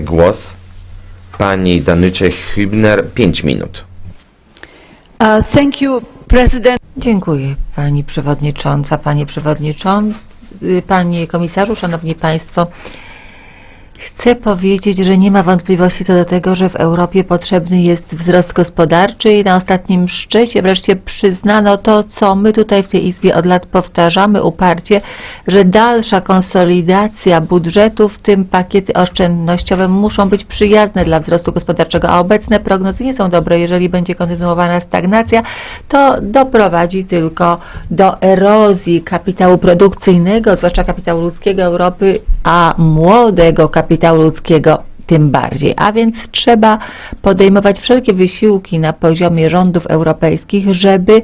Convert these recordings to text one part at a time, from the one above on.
Głos pani Danucie Hübner, 5 minut. Uh, Thank you, President. Dziękuję Pani Przewodnicząca, Panie Przewodniczący, Panie Komisarzu, Szanowni Państwo. Chcę powiedzieć, że nie ma wątpliwości co do tego, że w Europie potrzebny jest wzrost gospodarczy i na ostatnim szczycie wreszcie przyznano to, co my tutaj w tej Izbie od lat powtarzamy uparcie, że dalsza konsolidacja budżetu, w tym pakiety oszczędnościowe muszą być przyjazne dla wzrostu gospodarczego, a obecne prognozy nie są dobre. Jeżeli będzie kontynuowana stagnacja, to doprowadzi tylko do erozji kapitału produkcyjnego, zwłaszcza kapitału ludzkiego Europy, a młodego kapitału ludzkiego tym bardziej. A więc trzeba podejmować wszelkie wysiłki na poziomie rządów europejskich, żeby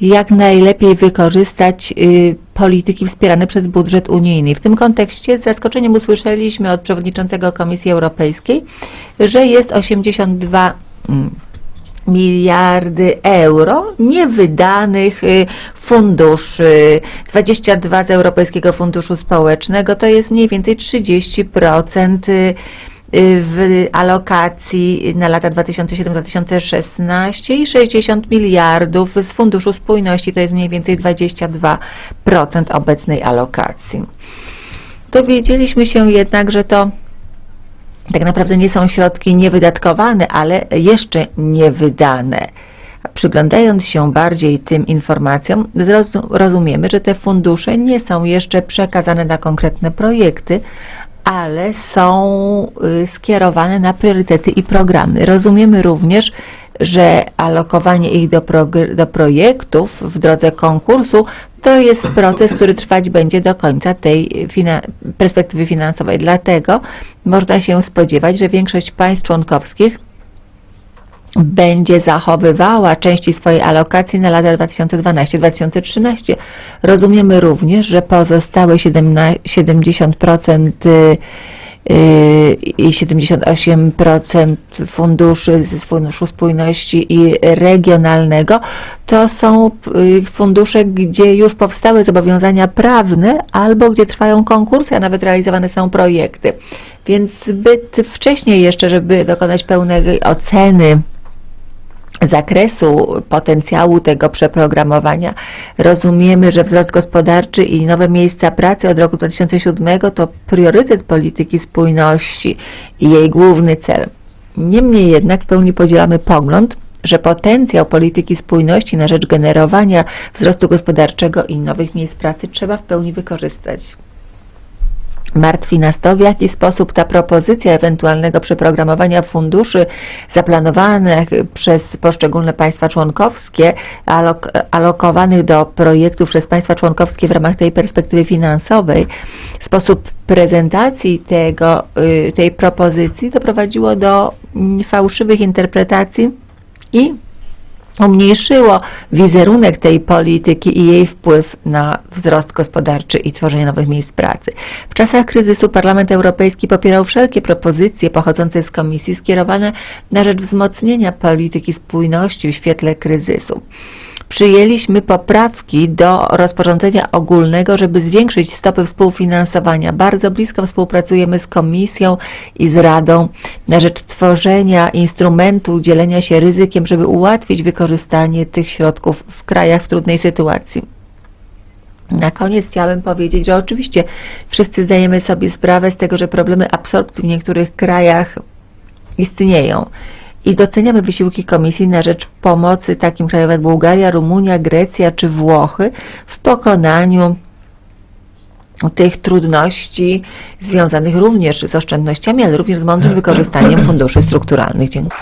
jak najlepiej wykorzystać y, polityki wspierane przez budżet unijny. W tym kontekście z zaskoczeniem usłyszeliśmy od przewodniczącego Komisji Europejskiej, że jest 82 mm, miliardy euro niewydanych y, funduszy, 22 z Europejskiego Funduszu Społecznego, to jest mniej więcej 30% y, w alokacji na lata 2007-2016 i 60 miliardów z Funduszu Spójności, to jest mniej więcej 22% obecnej alokacji. Dowiedzieliśmy się jednak, że to tak naprawdę nie są środki niewydatkowane, ale jeszcze niewydane. Przyglądając się bardziej tym informacjom, rozumiemy, że te fundusze nie są jeszcze przekazane na konkretne projekty, ale są y, skierowane na priorytety i programy. Rozumiemy również, że alokowanie ich do, do projektów w drodze konkursu to jest proces, który trwać będzie do końca tej fina- perspektywy finansowej. Dlatego można się spodziewać, że większość państw członkowskich będzie zachowywała części swojej alokacji na lata 2012-2013. Rozumiemy również, że pozostałe 17 70% y, y, i 78% funduszy z Funduszu Spójności i Regionalnego to są y, fundusze, gdzie już powstały zobowiązania prawne albo gdzie trwają konkursy, a nawet realizowane są projekty. Więc zbyt wcześnie jeszcze, żeby dokonać pełnej oceny zakresu potencjału tego przeprogramowania. Rozumiemy, że wzrost gospodarczy i nowe miejsca pracy od roku 2007 to priorytet polityki spójności i jej główny cel. Niemniej jednak w pełni podzielamy pogląd, że potencjał polityki spójności na rzecz generowania wzrostu gospodarczego i nowych miejsc pracy trzeba w pełni wykorzystać. Martwi nas to, w jaki sposób ta propozycja ewentualnego przeprogramowania funduszy zaplanowanych przez poszczególne państwa członkowskie, alok alokowanych do projektów przez państwa członkowskie w ramach tej perspektywy finansowej, sposób prezentacji tego, y, tej propozycji doprowadziło do mm, fałszywych interpretacji i umniejszyło wizerunek tej polityki i jej wpływ na wzrost gospodarczy i tworzenie nowych miejsc pracy. W czasach kryzysu Parlament Europejski popierał wszelkie propozycje pochodzące z Komisji skierowane na rzecz wzmocnienia polityki spójności w świetle kryzysu. Przyjęliśmy poprawki do rozporządzenia ogólnego, żeby zwiększyć stopy współfinansowania. Bardzo blisko współpracujemy z Komisją i z Radą na rzecz tworzenia instrumentu dzielenia się ryzykiem, żeby ułatwić wykorzystanie tych środków w krajach w trudnej sytuacji. Na koniec chciałabym powiedzieć, że oczywiście wszyscy zdajemy sobie sprawę z tego, że problemy absorpcji w niektórych krajach istnieją i doceniamy wysiłki Komisji na rzecz pomocy takim krajom jak Bułgaria, Rumunia, Grecja czy Włochy w pokonaniu tych trudności związanych również z oszczędnościami, ale również z mądrym wykorzystaniem funduszy strukturalnych. Dziękuję.